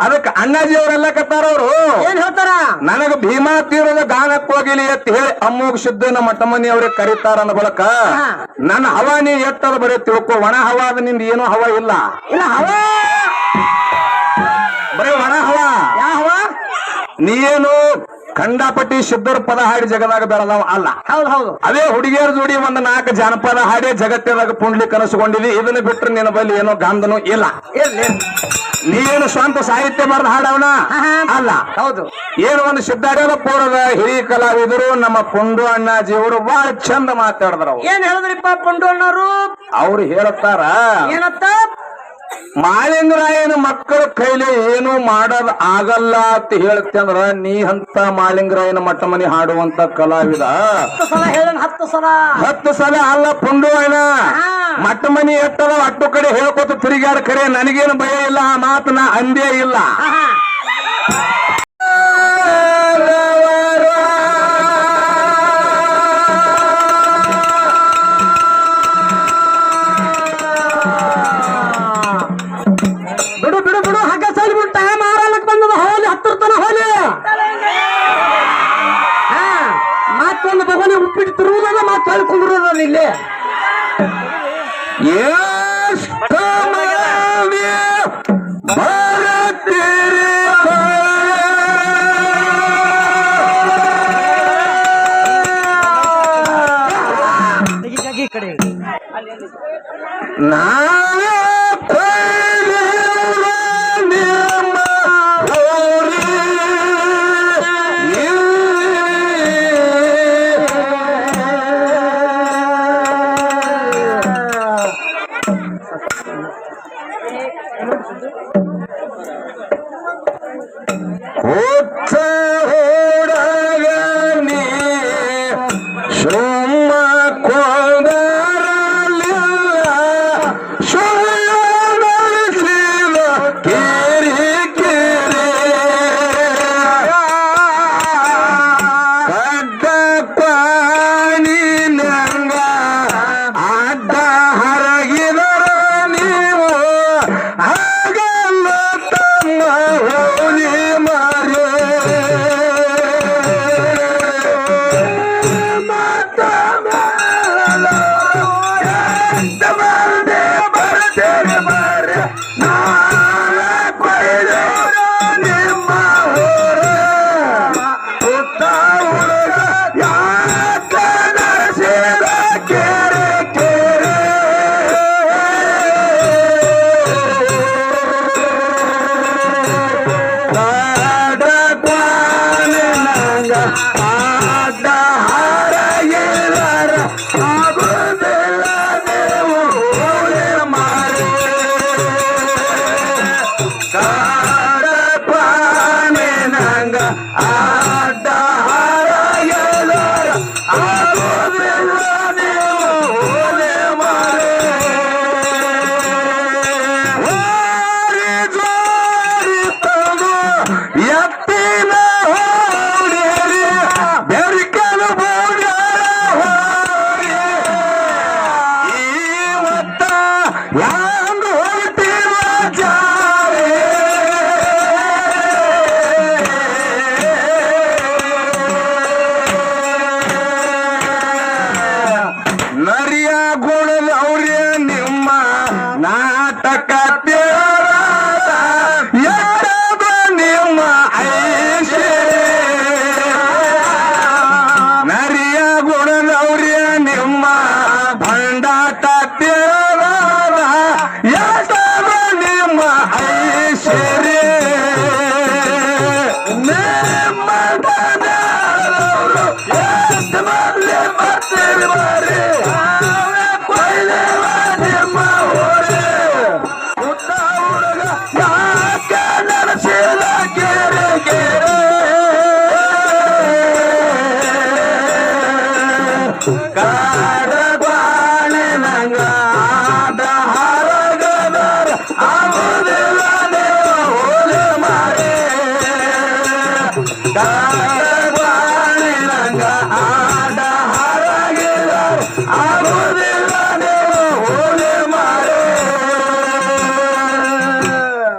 ಅದಕ್ಕೆ ಅಣ್ಣಾಜಿ ಅವರೆಲ್ಲ ಕತ್ತಾರ ಅವರು. ಏನ್ ಹೇಳ್ತಾರ? ನನಗ ಭೀಮಾ ತೀರದ ಗಾನಕ್ ಹೋಗಿಲಿ ಅಂತ ಹೇಳಿ ಅಮ್ಮೋಗ್ ಸಿದ್ದನ ಮಠಮನಿ ಅವ್ರಿಗೆ ಕರೀತಾರ ಅನ್ನ ಬಳಕ. ನನ್ನ ಹವ ನೀ ಎತ್ತದ ಬರೀ ತಿಳ್ಕೊ ಒಣ ಹವಾ ಅದ ನಿಂದ ಏನು ಹವಾ ಇಲ್ಲ. ಇಲ್ಲ ಹವಾ? ಬರೀ ಒಣ ಹವಾ. ಯಾವ ಹವಾ? ನೀನು ಖಂಡಾಪಟ್ಟಿ ಶುದ್ಧರ ಪದ ಹಾಡಿ ಜಗದಾಗ ಬೆಳೆದವ ಅಲ್ಲ. ಹೌದು ಹೌದು. ಅದೇ ಹುಡುಗಿಯರ ಜೋಡಿ ಒಂದು ನಾಲ್ಕು ಜಾನಪದ ಹಾಡಿ ಜಗತ್ತದಾಗ ಪುಂಡ್ಲಿ ಕನಸುಕೊಂಡಿದಿ ಇದನ್ನ ಬಿಟ್ರೆ ನಿನ್ನ ಬಳಿ ಏನೋ ಗಾಂಧನೂ ಇಲ್ಲ. ಇರ್ಲಿ. ನೀನು ಸ್ವಂತ ಸಾಹಿತ್ಯ ಬರೆದ ಹಾಡವನ. ಅಲ್ಲ. ಹೌದು. ಏನು ಒಂದು ಸಿದ್ಧಾರ್ಥ ಪೂರದ ಹಿರಿಯ ಕಲಾವಿದರು ನಮ್ಮ ಪುಂಡು ಅಣ್ಣಾಜಿಯವರು ಬಹಳ ಚಂದ ಮಾತಾಡಿದ್ರು ಏನ್ ಹೇಳಿದ್ರಿಪ್ಪ ಪುಂಡು ಅಣ್ಣವ್ರು? ಅವ್ರು ಹೇಳುತ್ತಾರ ಏನತ್ತ? ಮಾಳಿಂಗರಾಯನ ಮಕ್ಕಳ ಕೈಲಿ ಏನು ಮಾಡದ್ ಆಗಲ್ಲ ಅಂತ ಹೇಳುತ್ತೆ ಅಂದ್ರ ನೀ ಅಂತ ಮಾಳಿಂಗರಾಯನ ಮಠ ಮನಿ ಹಾಡುವಂತ ಕಲಾವಿದ. ಹತ್ತು ಸಲ ಹತ್ತು ಸಲ. ಅಲ್ಲ ಮಠ ಮಟ್ಟ ಮನಿ ಎಟ್ಟದ ಅಟ್ಟು ಕಡೆ ಹೇಳ್ಕೊತ ತಿರುಗಾಡ ಕರೆ ನನಗೇನು ಭಯ ಇಲ್ಲ ಆ ಮಾತು ನಾ ಅಂದೇ ಇಲ್ಲ. ಇಲ್ಲಿ ಎಷ್ಟು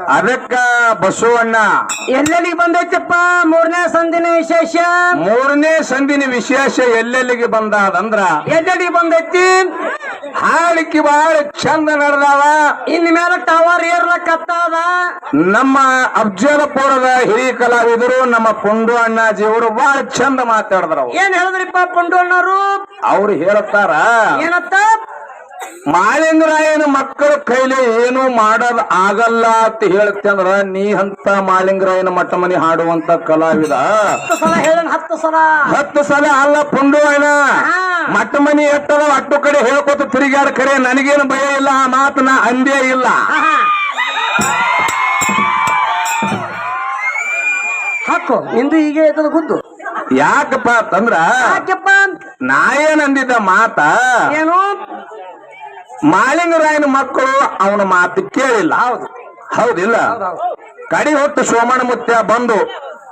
ಅದಕ್ಕ ಬಸವಣ್ಣ. ಎಲ್ಲೆಲ್ಲಿಗೆ ಬಂದೈತಪ್ಪ? ಮೂರನೇ ಸಂದಿನ ವಿಶೇಷ? ಮೂರನೇ ಸಂದಿನ ವಿಶೇಷ ಎಲ್ಲೆಲ್ಲಿಗೆ ಬಂದಾದಂದ್ರ? ಎಲ್ಲೆಲ್ಲಿಗೆ ಬಂದೈತಿ? ಹಾಳಿಕೆ ಬಾಳ ಚಂದ ನಡೆದಾವ. ಇನ್ ಮೇಲೆ ಟವರ್ ಏರ್ಲಕ್ಕತ್ತಾದ ನಮ್ಮ ಅಫ್ಜಲಪುರದ ಹಿರಿಯ ಕಲಾವಿದರು ನಮ್ಮ ಪುಂಡು ಅಣ್ಣಾಜಿಯವರು ಬಹಳ ಚಂದ ಮಾತಾಡಿದ್ರು ಏನ್ ಹೇಳಿದ್ರಿಪ್ಪ ಪುಂಡು ಅಣ್ಣರು ಅವ್ರು ಹೇಳುತ್ತಾರ ಏನತ್ತ? ಮಾಳಿಂಗರಾಯನ ಮಕ್ಕಳ ಕೈಲಿ ಏನು ಮಾಡೋದ್ ಆಗಲ್ಲ ಅಂತ ಹೇಳ್ತಂದ್ರ ನೀ ಅಂತ ಮಾಲಿಂಗರಾಯನ ಮಠ ಮನಿ ಹಾಡುವಂತ ಕಲಾವಿದ. ಹತ್ತು ಸಲ ಹತ್ತು ಸಲ? ಅಲ್ಲ ಪುಂಡು ಅಣ್ಣ. ಮಠ ಮಟ್ಟ ಮನಿ ಎಟ್ಟದ ಅಟ್ಟು ಕಡೆ ಹೇಳ್ಕೊತ ತಿರುಗಾಡ ಕರೆ ನನಗೇನು ಭಯ ಇಲ್ಲ ಆ ಮಾತು ನಾ ಅಂದೇ ಇಲ್ಲ. ಹಾಕೋ ಇಂದು ಹೀಗೆ ಆಯ್ತದ ಗುದ್ದು. ಯಾಕಪ್ಪ ಅಂತಂದ್ರ ನಾ ಏನ್ ಅಂದಿದ್ದ ಮಾತ ಏನು? ಮಾಳಿಂಗರಾಯನ ಮಕ್ಕಳು ಅವನ ಮಾತು ಕೇಳಿಲ್ಲ. ಹೌದು. ಹೌದಿಲ್ಲ? ಕಡಿ ಹೊತ್ತು ಸೋಮಣ ಮುತ್ಯ ಬಂದು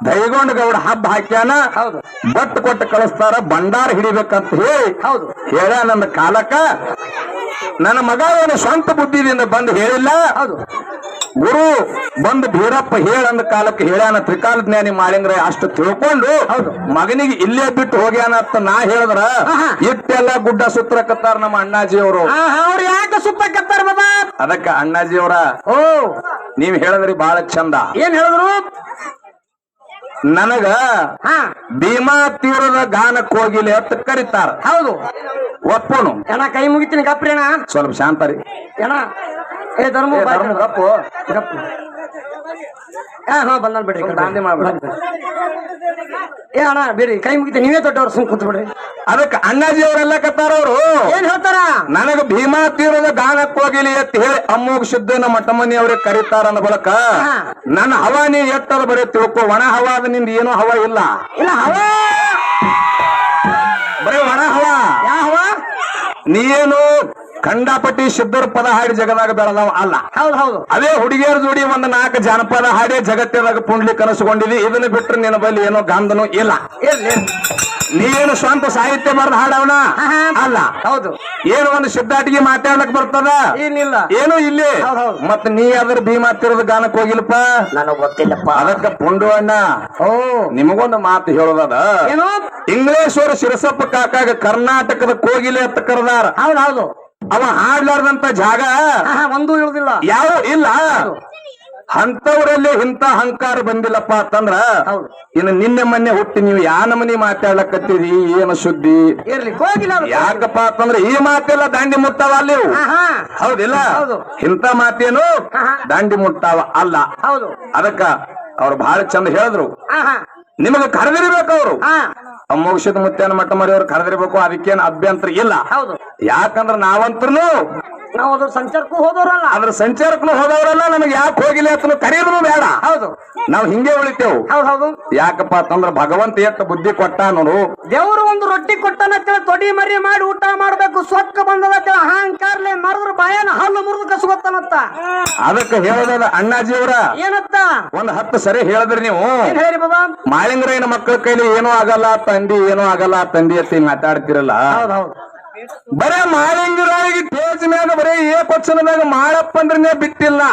ದೈಗೊಂಡ ಗೌಡ ಹಬ್ಬ ಹಾಕ್ಯಾನ? ಹೌದು. ಬಟ್ ಕೊಟ್ಟು ಕಳಿಸ್ತಾರ ಭಂಡಾರ ಹಿಡಿಬೇಕಂತ ಹೇಳಿ. ಹೌದು. ಹೇಳ ನನ್ನ ಕಾಲಕ್ಕ ನನ್ನ ಮಗ ಏನು ಸ್ವಂತ ಬುದ್ಧಿದಿಂದ ಬಂದು ಹೇಳಿಲ್ಲ. ಗುರು ಬಂದು ಭೀರಪ್ಪ ಹೇಳಂದ ಕಾಲಕ್ಕೆ ಹೇಳ್ಯಾನ ತ್ರಿಕಾಲ ಜ್ಞಾನಿ ಮಾಡಿಂಗ್ರೆ ಅಷ್ಟು ತಿಳ್ಕೊಂಡು ಹೌದು. ಮಗನಿಗೆ ಇಲ್ಲೇ ಬಿಟ್ಟು ಹೋಗ್ಯಾನ ಅಂತ ನಾ ಹೇಳಿದ್ರ. ಇಟ್ಟೆಲ್ಲ ಗುಡ್ಡ ಸುತ್ತರಕತ್ತಾರ ನಮ್ಮ ಅಣ್ಣಾಜಿ ಅವರು ಯಾಕೆ ಸುತ್ತಕತ್ತಾರ ಬಾಬಾ? ಅದಕ್ಕ ಅಣ್ಣಾಜಿ ಅವರ ಓ. ನೀವ್ ಹೇಳಿದ್ರಿ ಬಹಳ ಚಂದ. ಏನ್ ಹೇಳಿದ್ರು? ನನಗ ಹಾ. ಭೀಮಾ ತೀರದ ಗಾನಕ್ಕೆ ಹೋಗಿಲಿ ಅಂತ ಕರೀತಾರ. ಹೌದು. ಒಪ್ಪನು. ಏನ ಕೈ ಮುಗಿತೀನಿ ಗಪ್ರಿ ಸ್ವಲ್ಪ ಶಾಂತರಿ ಏನ? ಏ ಧರ್ಮ ಗಪ್ಪು. ಗಪ್ಪು ಏ ಹಾ ಬಂದಾನ ಬಿಡ್ರಿ. ದಾಂಧಿ ಮಾಡ್ಬೇಡ. ಏ ಅಣ್ಣ ಬೇರಿ ಕೈ ಮುಗಿತ ನೀವೇ ದೊಡ್ಡವ್ರು ಸುಮ್ ಕೂತ್ ಬಿಡ್ರಿ ಅದಕ್ಕೆ ಅಣ್ಣಾಜಿ ಅವರೆಲ್ಲ ಕತ್ತಾರ ಅವರು. ಏನ್ ಹೇಳ್ತಾರ? ನನಗ ಭೀಮಾ ತೀರದ ಗಾನಕ್ಕೆ ಹೋಗಿಲಿ ಅಂತ ಹೇಳಿ ಅಮ್ಮೋಗ ಸಿದ್ದನ ಮಠಮನಿ ಅವ್ರಿಗೆ ಕರೀತಾರ ಅನ್ನ ಬಳಕ ಹಾ. ನನ್ನ ಹವಾ ನೀ ಎಟ್ಟದ ಬರೀ ತಿಳ್ಕೊ ಒಣ ಹವಾದ ನಿಂದ ಏನು ಹವಾ ಇಲ್ಲ. ಇಲ್ಲ ಹವಾ? ಬರೀ ಒಣ ಹವಾ. ಯಾ ಹವಾ? ನೀನು ಖಂಡಾಪಟ್ಟಿ ಸಿದ್ಧರ ಪದ ಹಾಡಿ ಜಗದಾಗ ಬೆಳೆದವ ಅಲ್ಲ. ಹೌದು ಹೌದು. ಅದೇ ಹುಡುಗಿಯರ ಜೋಡಿ ಒಂದು ನಾಲ್ಕು ಜಾನಪದ ಹಾಡಿ ಜಗತ್ತಿನಾಗ ಪುಂಡ್ಲಿ ಕನಸುಕೊಂಡಿದಿ ಇದನ್ನ ಬಿಟ್ರೆ ನಿನ್ನ ಬಳಿ ಏನೋ ಗಾಂಧನು ಇಲ್ಲ. ನೀನು ಸ್ವಂತ ಸಾಹಿತ್ಯ ಬರೆದ ಹಾಡವನ. ಅಲ್ಲ. ಹೌದು. ಏನು ಒಂದು ಸಿದ್ಧಾಟಿಗೆ ಮಾತಾಡಕ್ ಬರ್ತದ? ಏನಿಲ್ಲ. ಏನು ಇಲ್ಲಿ? ಹೌದ್ ಹೌದ್. ಮತ್ ನೀ ಅದ್ರ ಭೀಮಾ ತಿರದ ಗಾನಕ್ ಹೋಗಿಲ್ಲಪ್ಪ? ನನಗ್ ಗೊತ್ತಿಲ್ಲಪ್ಪ. ಅದಕ್ಕ ಪುಂಡು ಅಣ್ಣ. ಓ. ನಿಮಗೊಂದು ಮಾತು ಹೇಳೋದದ? ಏನು? ಇಂಗ್ಲೇಶ್ವರ ಶಿರಸಪ್ಪ ಕಾಕಾಗ ಕರ್ನಾಟಕದ ಕೋಗಿಲೆ ಅಂತ ಕರೆದಾರ. ಹೌದು ಹೌದು. ಅವ ಆಡ್ಲಾರ್ದಂತ ಜಾಗ ಒಂದು ಇಳುದಿಲ್ಲ ಯಾವ ಇಲ್ಲ. ಅಂತವ್ರಲ್ಲಿ ಇಂತ ಅಹಂಕಾರ ಬಂದಿಲ್ಲಪ್ಪ ಅಂತಂದ್ರ. ಇನ್ನು ನಿನ್ನೆ ಮೊನ್ನೆ ಹುಟ್ಟಿ ನೀವು ಯಾ ನಮನಿ ಮಾತಾಡ್ಲಕತ್ತೀರಿ ಏನು ಸುದ್ದಿ? ಇರ್ಲಿ ಹೋಗಿಲ್ಲ. ಯಾಕಪ್ಪ ಅಂತಂದ್ರೆ ಈ ಮಾತೆಲ್ಲ ದಾಂಡಿ ಮುಟ್ಟಾವ ಅಲ್ಲಿ ಹೌದಿಲ್ಲ? ಇಂತ ಮಾತೇನು ದಾಂಡಿ ಮುಟ್ಟಾವ ಅಲ್ಲ. ಹೌದು. ಅದಕ್ಕ ಅವ್ರು ಬಹಳ ಚಂದ ಹೇಳಿದ್ರು. ನಿಮಗೆ ಕರೆದಿರ್ಬೇಕು ಅವರು. ಹಾ ಅಮೋಕ್ಷದ ಮುತ್ತೇನ ಮಟ್ಟ ಮರಿ ಅವ್ರು ಕರೆದಿರ್ಬೇಕು ಅದಕ್ಕೇನು ಅಭ್ಯಂತರ ಇಲ್ಲ. ಹೌದು. ಯಾಕಂದ್ರ ನಾವಂತ್ರು ನಾವು ಅದ್ರ ಸಂಚಾರಕ್ಕೂ ಹೋದವ್ರಲ್ಲ. ಅದ್ರ ಸಂಚಾರಕ್ಕೂ ಹೋದವರಲ್ಲ ನಮಗೆ ಯಾಕೆ ಹೋಗಿಲ್ಲ ಅಂತ ಕರೆಯೋದು ಬೇಡ. ಹೌದು. ನಾವು ಹಿಂಗೆ ಉಳಿತೇವು. ಹೌದು ಹೌದು. ಯಾಕಪ್ಪ ಅಂತಂದ್ರ ಭಗವಂತ ಎತ್ತ ಬುದ್ಧಿ ಕೊಟ್ಟ ನೋಡು. ದೇವರು ಒಂದು ರೊಟ್ಟಿ ಕೊಟ್ಟನ ತೊಡಿ ಮರಿ ಮಾಡಿ ಊಟ ಮಾಡ್ಬೇಕು ಸೊಕ್ಕ ಬಂದದ ಅಹಂಕಾರ್ಲೆ ಮರದ್ರ ಬಾಯನ ಹಲ್ಲು ಮುರಿದು ಕಸಗೊತ್ತನತ್ತ ಅದಕ್ಕೆ ಹೇಳೋದ ಅಣ್ಣಾಜಿಯವ್ರ. ಏನತ್ತ ಒಂದ್ ಹತ್ತು ಸರಿ ಹೇಳಿದ್ರಿ ನೀವು. ಹೇಳಿ ಬಾಬಾ? ಮಾಳಿಂಗರಾಯನ ಮಕ್ಕಳ ಕೈಲಿ ಏನೂ ಆಗಲ್ಲ ತಂದಿ ಏನೂ ಆಗಲ್ಲ ತಂದಿ ಅಂತ ಮಾತಾಡ್ತಿರಲ್ಲ. ಹೌದು ಹೌದು. ಬರೇ ಮಾಲಿಂಗರಾಗಿ ಟೇಜ್ ಮ್ಯಾಗ ಬರೇ ಏ ಮ್ಯಾಗ ಮಾಡಪ್ಪ ಅಂದ್ರನೇ ಬಿಟ್ಟಿಲ್ಲ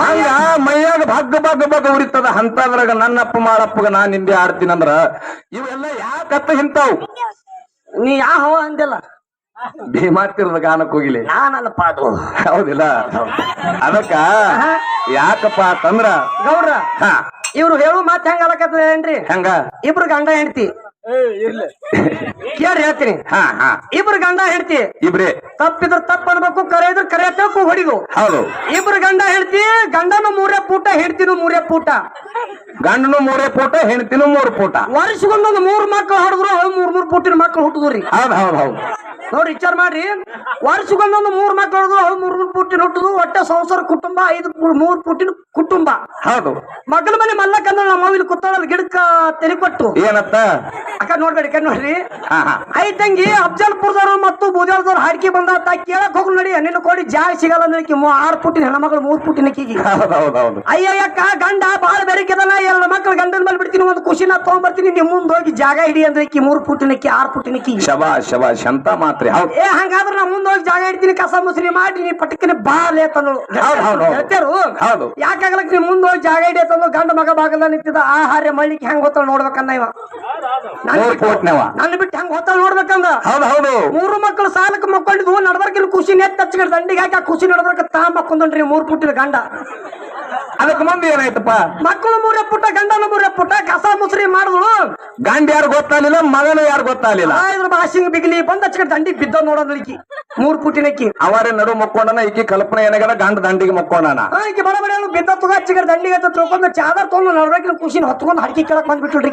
ಹಂಗ ಮೈಯಾಗ ಭಗ್ಗ ಭಗ್ಗ ಭಗ್ಗ ಉರಿತದ ಅಂತದ್ರಾಗ ನನ್ನಪ್ಪ ಮಾಡಪ್ಪಗ ನಾ ನಿಂದೆ ಆಡ್ತೀನಿ ಅಂದ್ರ ಇವೆಲ್ಲ ಯಾಕತ್ತ ಹಿಂತಾವು ನೀ ಯಾವ ಅಂದಿಲ್ಲ ಭೀಮಾತಿರದ ಗಾನಕ್ ಹೋಗಿಲಿ. ನಾನಲ್ಲಪ್ಪ ಅದು ಹೌದಿಲ್ಲ? ಅದಕ್ಕ ಯಾಕಪ್ಪ ಅಂತಂದ್ರ ಗೌಡ್ರ ಹಾ. ಇವ್ರು ಹೇಳು ಮಾತ್ ಹೆಂಗ ಅಲಕತ್ತದ ಏನ್ರಿ? ಹೆಂಗ? ಇಬ್ರು ಗಂಡ ಹೆಂಡತಿ. ಕೇಳಿ ಹೇಳ್ತೀನಿ? ಹಾ ಹಾ. ಇಬ್ರು ಗಂಡ ಹೆಂಡತಿ. ಇಬ್ರಿ. ತಪ್ಪಿದ್ರ ತಪ್ಪ ಅನ್ಬೇಕು ಕರೆ ಇದ್ರ ಕರೆ ತಪ್ಪು ಹೊಡಿದು ಹೌದು. ಇಬ್ರು ಗಂಡ ಹೆಂಡತಿ ಗಂಡನು ಮೂರೇ ಪೂಟ ಹೆಂಡತಿನು ಮೂರೇ ಪೂಟ. ಗಂಡನು ಮೂರೇ ಪೂಟ ಹೆಣ್ತಿನೂ ಮೂರು ಪೂಟ. ವರ್ಷಗೊಂದೊಂದು ಮೂರ್ ಮಕ್ಳು ಹೊಡೆದ್ರು ಅವ್ ಮೂರ್ ಮೂರ್ ಪುಟ್ಟಿನ ಮಕ್ಳು ಹುಟ್ಟಿದ್ರಿ ಹೌದ್ ಹೌದ್ ಹೌದು. ನೋಡಿ ವಿಚಾರ ಮಾಡ್ರಿ. ವರ್ಷಗೊಂದೊಂದು ಮೂರ್ ಮಕ್ಳು ಹೊಡೆದ್ರು ಅವ್ ಮೂರ್ ಮೂರ್ ಪುಟ್ಟಿನ ಹುಟ್ಟುದು ಒಟ್ಟೆ ಸಂಸಾರ ಕುಟುಂಬ ಐದು ಮೂರ್ ಪುಟ್ಟಿನ ಕುಟುಂಬ. ಹೌದು. ಮಗನ ಮನೆ ಮಲ್ಲಕ್ಕಂದ್ರೆ ನಮ್ಮ ಇಲ್ಲಿ ಕುತ್ತಾಳ ಗಿಡಕ್ಕ ತೆಲಿ ಕೊಟ್ಟು. ಏನತ್ತ? ಅಕ್ಕ ನೋಡ್ಬೇಡಿ ಕಣ್ ನೋಡ್ರಿ. ಹಾ ಹಾ. ಐ ತಂಗಿ ಅಫ್ಜಲ್ಪುರದವ್ರು ಮತ್ತು ಬೂದ್ಯಾಳದವ್ರು ಹಾಡ್ಕಿ ಬಂದ ತಾ ಕೇಳಕ್ ಹೋಗ್ಲು ನಡಿ ನಿನ್ನ ಕೋಡಿ ಜಾಗ ಸಿಗಲ್ಲ ಅಂದ್ರೆ ಆರು ಪುಟ್ಟಿನ ಹೆಣ್ಮಗಳು ಮೂರ್ ಪುಟ್ಟಿನ ಕೀಗಿ ಹೌದ್ ಹೌದು ಹೌದು. ಅಯ್ಯಯ್ಯಕ್ಕ ಗಂಡ ಬಾಳ ಬೆರಕಿದನ ಎರಡು ಮಕ್ಳು ಗಂಡನ ಮೇಲೆ ಬಿಡ್ತೀನಿ ಒಂದು ಖುಷಿನ ತಗೊಂಡ್ಬರ್ತೀನಿ ನಿಮ್ ಮುಂದೆ ಹೋಗಿ ಜಾಗ ಹಿಡಿ ಅಂದ್ರೆ ಮೂರ್ ಮೂರು ಕಿ ಆರು ಶಬಾ ಶಬಾ ಶಂತ ಮಾತ್ರ ಹೌದು. ಏ ಹಂಗಾದ್ರೆ ನಾ ಮುಂದೆ ಹೋಗಿ ಜಾಗ ಹಿಡ್ತೀನಿ ಕಸ ಮುಸ್ರಿ ಮಾಡಿ ನೀ ಪಟಕಿನ ಬಾಲೆ ತಂದು ಹೌದು ಹೌದು ಹೌದ್. ಹೇಳ್ತಾರು ಹೌದು. ಯಾಕಾಗ್ಲಕ್ ನೀ ಮುಂದೆ ಹೋಗಿ ಜಾಗ ಹಿಡಿಯ ತಂದು ಗಂಡ ಮಗ ಬಾಗಲ್ಲ ನಿಂತಿದ್ದ ಆಹಾರ ಮಳಿಕೆ ಹೆಂಗ್ ಗೊತ್ತಲ್ಲ ನೋಡ್ಬೇಕನ್ನ ಇವ. ಮೂರ್ ಕೋಟ್ನವ. ನನ್ ಬಿಟ್ಟು ಹೆಂಗ್ ಹೊತ್ತ ನೋಡ್ಬೇಕಂದ? ಹೌದ್ ಹೌದು. ಮೂರು ಮಕ್ಕಳು ಸಾಲಕ್ಕೆ ಮಕ್ಕೊಂಡಿದ್ವು ನಡ್ಬರ್ಕಿನ ಖುಷಿ ನೆತ್ತ ಹಚ್ಚಿಗೆ ದಂಡಿಗೆ ಹಾಕಿ ಆ ಖುಷಿ ನಡ್ಬರ್ಕ ತಾ ಮಕ್ಕೊಂಡ್ರಿ ಮೂರ್ ಪುಟ್ಟಿದ ಗಂಡ. ಅದಕ್ಕೆ ಮುಂದೆ ಏನಾಯ್ತಪ್ಪ? ಮಕ್ಕಳು ಮೂರೇ ಪುಟ್ಟ ಗಂಡನ ಮೂರೇ ಪುಟ್ಟ ಕಸ ಮುಸ್ರಿ ಮಾಡಿದ್ಳು. ಗಂಡ ಯಾರು ಗೊತ್ತಾಗಲಿಲ್ಲ ಮಗನು ಯಾರು ಗೊತ್ತಾಗ್ಲಿಲ್ಲ? ಇದ್ರ ಭಾಷಿಂಗ್ ಬಿಗ್ಲಿ ಬಂದ್ ಹಚ್ಚಿಗೆ ದಂಡಿಗೆ ಬಿದ್ದ ಮೂರು ಮೂರ್ ಪುಟ್ಟಿನಕ್ಕಿ ಅವರೇ ನಡು ಮಕ್ಕೊಂಡನ ಈಕಿ ಕಲ್ಪನೆ ಏನಾಗ್ಯದ ಗಂಡ ದಂಡಿಗೆ ಮಕ್ಕೊಂಡನ? ಆಕೆ ಬಡ ಬಡ ಬಿದ್ದ ತುಗ ಚಿಕ್ಕ ದಂಡಿಗೆ ಅಂತ ತಿಳ್ಕೊಂಡು ಚಾದರ್ ತೊಗೊಂಡು ನಡ್ಬರ್ಕಿನ ಖುಷಿನ ಹೊತ್ಕೊಂಡು ಹಾಡಿಕೆ ಕೇಳಕ್ ಬಂದ್ಬಿಟ್ರಿ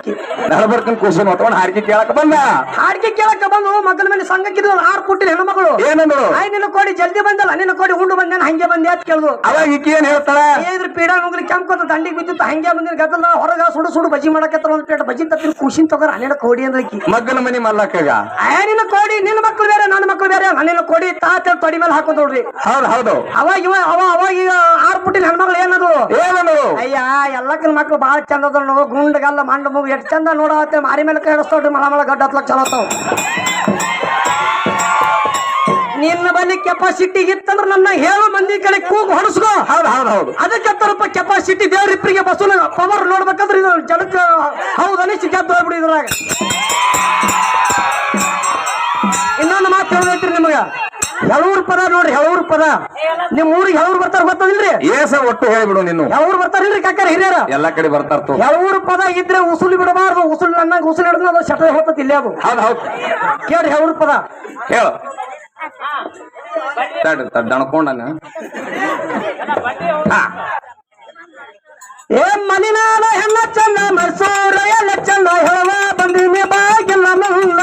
ನಡಬರ್ಕಿನ ಖುಷಿ ಹೊತ್ಕೊಂಡು ಹಾಡಿಕೆ ಕೇಳಕ್ ಬಂದ? ಹಾಡಿಕೆ ಕೇಳಕ್ ಬಂದು ಮಗನ ಮೇಲೆ ಸಂಘಕ್ಕಿದ್ರು ಆರು ಪುಟ್ಟಿನ ಹೆಣ್ಮಗಳು ಏನಂದ್ರು? ಆಯ್ ನಿನ್ನ ಕೋಡಿ ಜಲ್ದಿ ಬಂದಲ್ಲ ನಿನ್ನ ಕೋಡಿ ಉಂಡು ಬಂದೇನ ಹಂಗೆ ಬಂದೆ ಅಂತ ಕೇಳಿದ್ರು ಅವಾಗ ಈಕಿ ಏನ್ ಹೇಳ್ತಾಳ? ಏನ್ರಿ ಪೀಡ? ನುಗ್ಲಿ ಕೆಂಪದ ದಂಡಿಗೆ ಬಿದ್ದಿತ್ತು ಹಂಗೆ ಬಂದಿನ ಗದ್ದಲ ಹೊರಗ ಸುಡು ಸುಡು ಬಜಿ ಮಾಡಕತ್ತಾರ ಒಂದ್ ಪ್ಲೇಟ್ ಬಜಿ ತತ್ತಿನ ಖುಷಿ ತಗೋರ ಹನ್ನೆರಡು ಕೋಡಿ ಅಂದ್ರಕಿ ಮಗ್ಗನ ಮನಿ ಮಲ್ಲಕ್ಕಗ ನಿನ್ನ ಕೋಡಿ ನಿನ್ನ ಮಕ್ಕಳು ಬೇರೆ ನನ್ನ ಮಕ್ಕಳು ಬೇರೆ. ನನ್ನ ಕೋಡಿ ತಾತ ತೊಡಿ ಮೇಲೆ ಹಾಕೋದ್ ನೋಡ್ರಿ. ಹೌದ್ ಹೌದು. ಅವಾಗ ಇವ ಅವ ಅವಾಗ ಈಗ ಆರು ಪುಟ್ಟಿನ ಹೆಣ್ಮಗಳು ಏನದು? ಏನಂದ್ರು ಅಯ್ಯ ಎಲ್ಲಕ್ಕಿನ ಮಕ್ಳು ಬಹಳ ಚಂದ ಅದ ನೋಡು. ಗುಂಡಗಲ್ಲ ಮಂಡ ಮೂಗು ಎಷ್ಟ್ ಚಂದ ನೋಡತ್ತೆ. ಮಾರಿ ಮೇಲೆ ಕೈ ಹಿಡಿಸ್ತೋಡ್ರಿ ಮಳ ಮಳ ಗಡ್ಡ ಹತ್ಲಕ್ ಚಲೋ. ನಿನ್ನ ಬಳಿ ಕೆಪಾಸಿಟಿ ಇತ್ತಂದ್ರೆ ನನ್ನ ಹೇಳು ಮಂದಿ ಕಡೆ ಕೂಗು ಹೊಡಸ್ಕೋ. ಹೌದು ಹೌದು ಹೌದು. ಅದಕ್ಕೆ ರೂಪ ಕೆಪಾಸಿಟಿ ದೇವ್ರಿಬ್ಬರಿಗೆ ಬಸ್ಸು ಪವರ್ ನೋಡ್ಬೇಕಂದ್ರೆ ಇದು ಜನಕ್ಕೆ ಹೌದು ಅನಿಸಿ ಗೆದ್ದು ಹೋಗ್ಬಿಡಿ ಇದ್ರಾಗ. ಇನ್ನೊಂದು ಮಾತು ಹೇಳ್ದೈತ್ರಿ ನಿಮಗ. ಹೆಳೂರ್ ಪದ ನೋಡ್ರಿ ಹೆಳೂರ್ ಪದ. ನಿಮ್ ಊರಿಗೆ ಹೆಳೂರ್ ಬರ್ತಾರ ಗೊತ್ತದಿಲ್ರಿ? ಏಸ ಒಟ್ಟು ಹೇಳ್ಬಿಡು ನೀನು. ಹೆಳೂರ್ ಬರ್ತಾರಿಲ್ರಿ ಕಾಕಾರ ಹಿರಿಯರ? ಎಲ್ಲಾ ಕಡೆ ಬರ್ತಾರ ತೋ. ಹೆಳೂರ್ ಪದ ಇದ್ರೆ ಉಸುಲಿ ಬಿಡಬಾರ್ದು ಉಸುಲ್ ನನ್ನ ಉಸುಲ್ ಹಿಡಿದ್ರೆ ಅದು ಶಟ್ಟ ಹೋಗ್ತತಿ ಇಲ್ಲೇ ಅದು. ಹೌದು ಹೌದು. ಕೇಳ್ರಿ ಹೆಳೂರ್ ಪದ. ಹೇಳು. ತಡ್ ತಡ್ ದಣ್ಕೊಂಡನ ಹಾ ಏ ಮನಿನಾಳ ಹೆಣ್ಣ ಚಂದ ಮೈಸೂರ ಎಲ್ಲ ಚಂದ ಹೇಳುವ ಬಂದಿನಿ ಬಾಗಿಲ್ಲ ಮುಲ್ಲ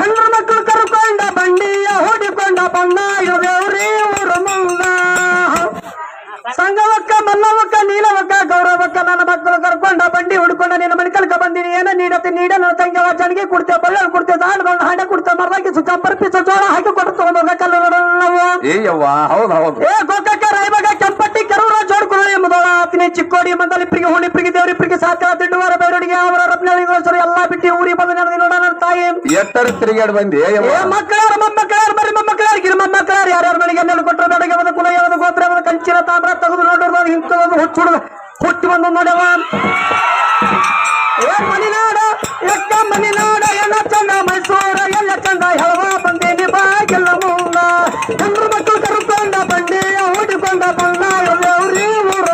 ಹೆಣ್ಣು ಮಕ್ಕಳು ಕರ್ಕೊಂಡ ಬಂಡಿಯ ಹೊಡಿಕೊಂಡ ಬಣ್ಣ ಇರುದೇವ್ರಿ ಊರ ಮುಲ್ಲ ಸಂಗವಕ್ಕ ಮಲ್ಲವಕ್ಕ ನೀಲವಕ್ಕ ನನ್ನ ಮಕ್ಕಳು ಕರ್ಕೊಂಡ ಬಂಡಿ ಹುಡ್ಕೊಂಡ ನಿನ್ನ ಮನೆ ಕಲ್ಕ ಬಂದಿನಿ. ಏನ ನೀಡತ್ತೆ? ನೀಡ ನನ್ನ ತಂಗಿ ಜನಗೆ ಕೊಡ್ತೇವೆ ಬಳ್ಳ ಕೊಡ್ತೇವೆ ದಾಡ್ ಬಂದು ಹಾಡೆ ಕೊಡ್ತೇವೆ ಮರದಾಕಿ ಸುತ್ತ ಬರ್ಪಿಸ ಜೋಳ ಹಾಕಿ ಕೊಟ್ಟು ತಗೊಂಡೋಗ ಕಲ್ಲು ನಾವು ಏಯವ್ವ ಹೌದ್ ಹೌದು. ಏ ರಾಯಬಾಗ ಕೆಂಪಟ್ಟಿ ಕೆರೂರ ಜೋಡ್ಕೊಳ್ಳಿ ಎಂಬುದೋಳ ಆತಿನಿ ಚಿಕ್ಕೋಡಿ ಮಂದಲಿಪ್ರಿಗೆ ಹುಣಿಪ್ರಿಗೆ ದೇವರಿಪ್ರಿಗೆ ಸಾತ್ಯ ದಿಡ್ಡುವಾರ ಬೇರಡಿಗೆ ಅವರ ರತ್ನಳಿಗೋಸ್ಕರ ಎಲ್ಲಾ ಬಿಟ್ಟು ಊರಿ ಬಂದು ನನಗೆ ನೋಡ ನನ್ನ ತಾಯಿ. ಎತ್ತರ ತಿರುಗಾಡ್ ಬಂದಿ? ಮಕ್ಕಳಾರ ಮೊಮ್ಮಕ್ಕಳಾರ ಬರೀ ಮೊಮ್ಮಕ್ಕಳಾರ ಗಿರ ಮೊಮ್ಮಕ್ಕಳಾರ ಯಾರ್ಯಾರ ಮನೆಗೆ ನೆಲೆ ಕೊಟ್ಟರು ಬೆಳಗ್ಗೆ ಒಂದು ಕುಲ ಯಾವುದು ಗೋತ್ರ ಯಾವುದು ಕಂಚಿನ ತಾಮ್ರ ತೆಗೆದು ಹುಚ್ಚು ಹುಡುಗ ಹುಟ್ಟಿ ಬಂದು ನೋಡವ ಏ ಮನಿನಾಡ ಎಕ್ಕ ಮನಿನಾಡ ಎಲ್ಲ ಚಂದ ಮೈಸೂರ ಎಲ್ಲ ಚಂದ ಹೇಳುವ ಬಂದೇನಿ ಬಾಗಿಲ್ಲ ಮೂಲ ಹೆಣ್ಣು ಮಕ್ಕಳು ಕರ್ಕೊಂಡ ಬಂಡಿ ಓಡಿಕೊಂಡ ಬಣ್ಣ ಅವ್ರಿ ಊರ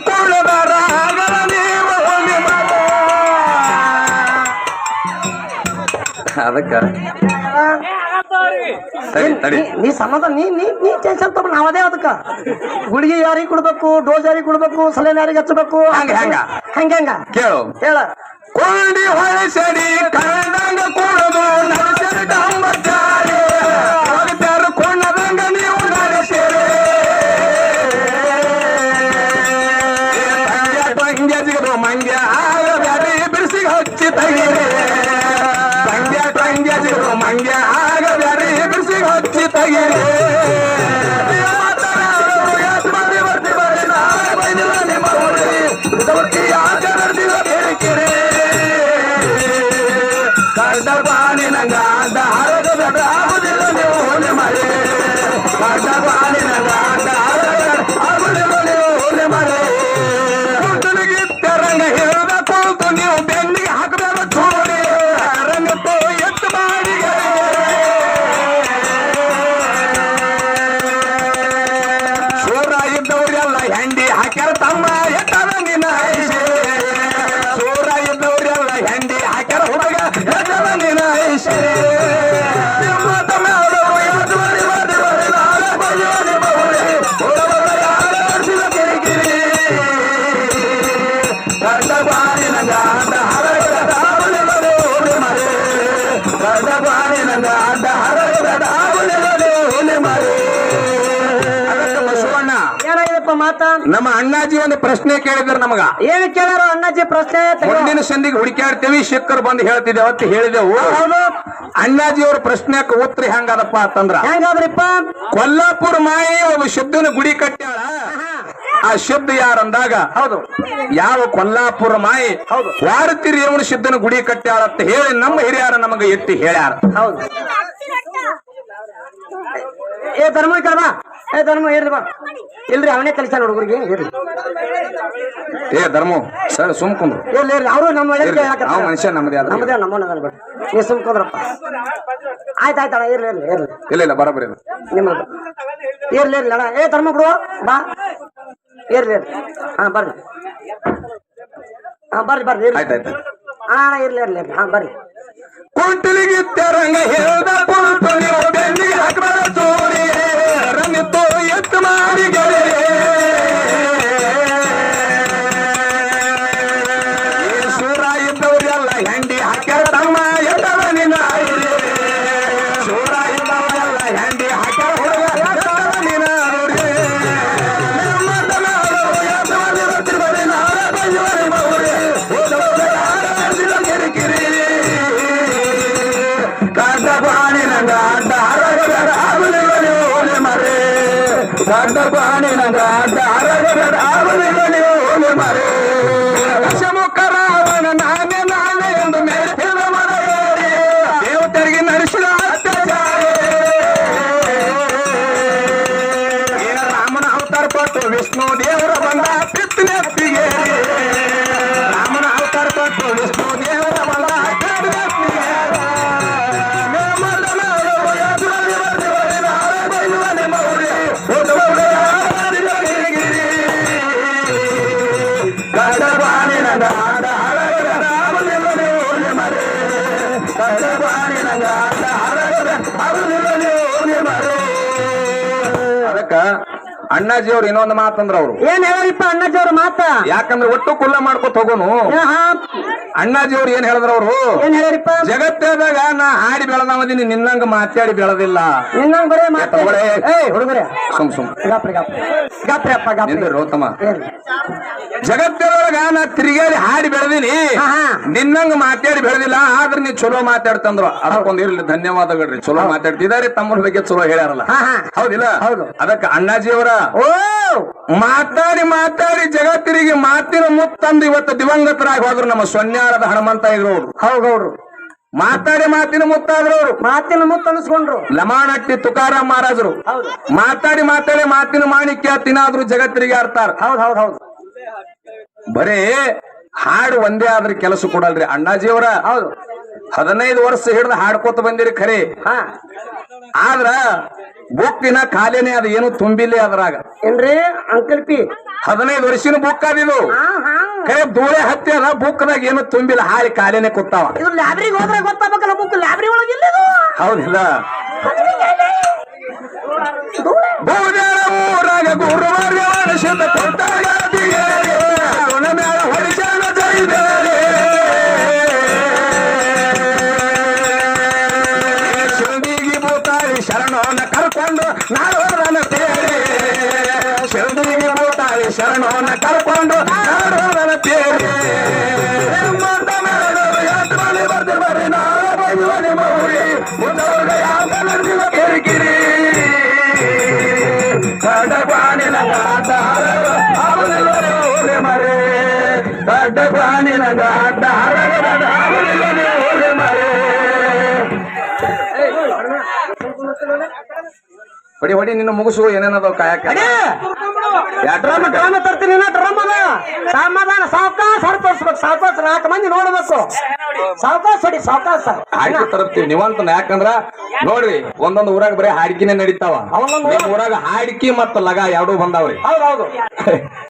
ಕುಳ್ಳದಾರ ಆಗಲ ನೀವು ಹೋಗಿ ಮಾಡ ಅದಕ್ಕ ನೀ- ಸಮಾಧಾನ ನೀ ನೀ ನೀ ಟೆನ್ಷನ್ ತಗೊಂಡು ನಾವದೇ ಅದಕ್ಕ. ಗುಳಿಗೆ ಯಾರಿಗೆ ಕೊಡ್ಬೇಕು ಡೋಸ್ ಯಾರಿಗೆ ಕೊಡ್ಬೇಕು ಸಲೈನ್ ಯಾರಿಗೆ ಹಚ್ಚಬೇಕು? ಹಂಗ, ಹಂಗ. ಹಂಗ ಹಂಗ ಕೇಳು. ಹೇಳ. ಹೊಳಸಡಿ ಕಳ್ಳಂಗ ಕುಳ್ಳದು ನಡೆಸರಿ ಡಂಬಚಾರಿ ನಮ್ಮ ಅಣ್ಣಾಜಿ ಒಂದು ಪ್ರಶ್ನೆ ಕೇಳಿದ್ರು ನಮಗ. ಏನ್ ಕೇಳಾರ ಅಣ್ಣಾಜಿ ಪ್ರಶ್ನೆ. ಮುಂದಿನ ಸಂದಿಗೆ ಹುಡುಕ್ಯಾಡ್ತೇವಿ ಶಿಕ್ಕರ್ ಬಂದು ಹೇಳ್ತಿದ್ದೇವೆ ಅಂತ ಹೇಳಿದೆವು. ಅಣ್ಣಾಜಿ ಅವ್ರ ಪ್ರಶ್ನೆಕ್ ಉತ್ತರ ಹೆಂಗದಪ್ಪ ಅಂತಂದ್ರ ಹೆಂಗಾದ್ರಿಪ್ಪ? ಕೊಲ್ಲಾಪುರ ಮಾಯಿ ಒಬ್ಬ ಶಬ್ದನ ಗುಡಿ ಕಟ್ಟ್ಯಾಳ. ಆ ಶಬ್ದ ಯಾರಂದಾಗ ಹೌದು. ಯಾವ ಕೊಲ್ಲಾಪುರ ಮಾಯಿ ಹೌದು. ವಾರತಿ ರೇವಣ ಶಬ್ದನ ಗುಡಿ ಕಟ್ಟ್ಯಾಳ ಅಂತ ಹೇಳಿ ನಮ್ಮ ಹಿರಿಯರ ನಮಗೆ ಎತ್ತಿ ಹೇಳ್ಯಾರ. ಹೌದು. ಏ ಧರ್ಮ ಕರ್ಮ ಏ ಧರ್ಮ ಹೇಳಿ ಬಾ. ಇಲ್ರಿ ಅವನೇ ಕಲಿಸ್ತಾನ ಹುಡುಗರಿಗೆ? ಇರ್ಲಿ ಏ ಧರ್ಮ ಸರ್ ಸುಮ್ಕೊಂಡ್ರು ಇಲ್ಲ ಇರ್ಲಿ ಅವರು ನಮ್ಮ. ಅವ ಮನುಷ್ಯ ನಮ್ಮದೇ ಆದ ನಮ್ಮದೇ ನಮ್ಮನ್ನ ಅದನ್ನ ಬಿಡು ನೀವು ಸುಮ್ಕೊಂಡ್ರಪ್ಪ ಆಯ್ತು ಆಯ್ತಣ್ಣ ಇರ್ಲಿ ಇರ್ಲಿ ಇರ್ಲಿ ಇಲ್ಲ ಇಲ್ಲ ಬರಬರಿ ನಿಮ್ಮ ಇರ್ಲಿ ಇರ್ಲಿ ಅಣ್ಣ. ಏ ಧರ್ಮ ಬಿಡು ಬಾ. ಇರ್ಲಿ ಇರ್ಲಿ. ಹಾ ಬರ್ರಿ. ಹಾ ಬರ್ರಿ ಬರ್ರಿ ಇರ್ಲಿ. ಆಯ್ತಾಯ್ತು ಹಾ ಅಣ್ಣ ಇರ್ಲಿ ಇರ್ಲಿ ಇರ್ಲಿ. ಹಾ ಬರ್ರಿ. ಕುಂಟಲಿಗೆ ತೆರಂಗ ಹೇಳ್ದ ಕುಂಟಲಿ ಬೆನ್ನಿಗೆ ಹಾಕಬಾರ ಚೋರಿ ಅಣ್ಣಾಜಿಯವ್ರು ಇನ್ನೊಂದು ಮಾತಂದ್ರ ಅವ್ರು ಏನ್ ಹೇಳಿಪ್ಪ ಅಣ್ಣಜ್ಜವ್ರ ಮಾತ? ಯಾಕಂದ್ರೆ ಒಟ್ಟು ಕುಲ್ಲ ಮಾಡ್ಕೊತ ಹೋಗೋನು. ಅಣ್ಣಾಜಿಯವ್ರು ಏನ್ ಹೇಳಿದ್ರ ಅವ್ರು? ಏನ್ ಹೇಳಿಪ್ಪ ಜಗತ್ತದಾಗ ನಾ ಹಾಡಿ ಬೆಳೆದವದೀನಿ ನಿನ್ನಂಗ ಮಾತಾಡಿ ಬೆಳೆದಿಲ್ಲ. ನಿನ್ನಂಗ ಬರೇ. ಹುಡುಗರೇ. ಸುಮ್ ಸುಮ್. ಗಾಪ್ರಿ ಗಾಪ್ರಿ. ಗಾಪ್ರಿ ಅಪ್ಪ ಗಾಪ್ರಿ. ರೋತಮ್ಮ. ಇರ್ಲಿ. ಜಗತ್ತದೊಳಗ ನಾ ತಿರುಗಾಡಿ ಹಾಡಿ ಬೆಳೆದಿನಿ. ನಿನ್ನಂಗ ಮಾತಾಡಿ ಬೆಳೆದಿಲ್ಲ ಆದ್ರೆ ನೀ ಚಲೋ ಮಾತಾಡ್ತಂದ್ರು. ಅದಕ್ಕೊಂದ್ ಇರ್ಲಿ ಧನ್ಯವಾದಗಳ್ರಿ ಚಲೋ ಮಾತಾಡ್ತಿದಾರೆ ತಮ್ಮ ಬಗ್ಗೆ ಚಲೋ ಹೇಳ್ಯಾರಲ್ಲ. ಹೌದಿಲ್ಲ? ಹೌದು. ಅದಕ್ಕ ಅಣ್ಣಾಜಿಯವರ ಓ ಮಾತಾಡಿ ಮಾತಾಡಿ ಜಗತ್ತಿರಿಗೆ ಮಾತಿನ ಮುತ್ತಂದು ಇವತ್ತು ದಿವಂಗತರಾಗಿ ಹೋದ್ರು ನಮ್ಮ ಸೊನ್ಯಾರದ ಹನುಮಂತ ಇದ್ರು ಹೌದು ಹೌದು ಮಾತಾಡಿ ಮಾತಿನ ಮುತ್ತಾದ್ರು ಅವರು. ಮಾತಿನ ಮುತ್ತ ಅನಿಸ್ಕೊಂಡ್ರು. ಲಮಾಣಟ್ಟಿ ತುಕಾರಾಮ್ ಮಹಾರಾಜರು. ಮಾತಾಡಿ ಮಾತಾಡಿ ಮಾತಿನ ಮಾಣಿಕ್ಯ ತಿನ್ನಾದ್ರು ಜಗತ್ತಿರಿಗೆ ಆಡ್ತಾರ ಹೌದು ಹೌದು ಹೌದು. ಬರೇ ಹಾಡು ಒಂದೇ ಆದ್ರೆ ಕೆಲಸ ಕೊಡಲ್ರಿ ಅಣ್ಣಾಜಿಯವರ. ಹೌದು. ಹದಿನೈದು ವರ್ಷ ಹಿಡಿದು ಹಾಡ್ಕೋತ ಬಂದಿರಿ ಖರೆ ಹಾ ಆದ್ರ ಬುಕ್ಕಿನ ಖಾಲಿನೇ ಅದು ಏನು ತುಂಬಿಲ್ಲ ಅದ್ರಾಗ ಏನ್ರಿ ಅಂಕಲ್ ಪಿ ಹದಿನೈದು ವರ್ಷಿನ ಬುಕ್ ಅದಿದು ಖರೆ ಧೂಳೆ ಹತ್ತಿ ಅದ ಬುಕ್ನಾಗ ಏನು ತುಂಬಿಲ್ಲ ಹಾಳಿ ಖಾಲಿನೇ ಕೊಟ್ಟಾವ ಇದು ಲ್ಯಾಬ್ರಿಗೆ ಹೋದ್ರೆ ಗೊತ್ತಾಗಬೇಕಲ್ಲ ಬುಕ್ ಲ್ಯಾಬ್ರಿ ಒಳಗಿಲ್ಲ ಇದು ಹೌದಿಲ್ಲ ಬಹುದೇಳ ಊರಾಗ ಗುರುವಾರ ಕೊಟ್ಟಾಗ ಮರೆ. ಹೊಡಿ ಹೊಡಿ ನಿನ್ನ ಮುಗಿಸು ಏನೇನದ ಕಾಯಕ ಡ್ರಮ್ ಡ್ರಮ್ ತರ್ತೀನಿ ಡ್ರಮ್ ಅದ. ಸಮಾಧಾನ ಸಾವಕಾಶ ಹೊರ ತೋರಿಸ್ಬೇಕು. ಸಾವಕಾಶ ನಾಲ್ಕು ಮಂದಿ ನೋಡ್ಬೇಕು. ಸಾವಕಾಶ ಹೊಡಿ ಸಾವಕಾಶ. ಹಾಡಿಕೆ ತರಪ್ತೀವಿ ನೀವಂತ ಯಾಕಂದ್ರ ನೋಡ್ರಿ ಒಂದೊಂದು ಊರಾಗ ಬರೀ ಹಾಡಿಕೆನೆ ನಡೀತಾವ. ಊರಾಗ. ಹಾಡಿಕೆ ಮತ್ತ ಲಗ ಎರಡೂ ಬಂದಾವ್ರಿ. ಹೌದೌದು ಹೌದು.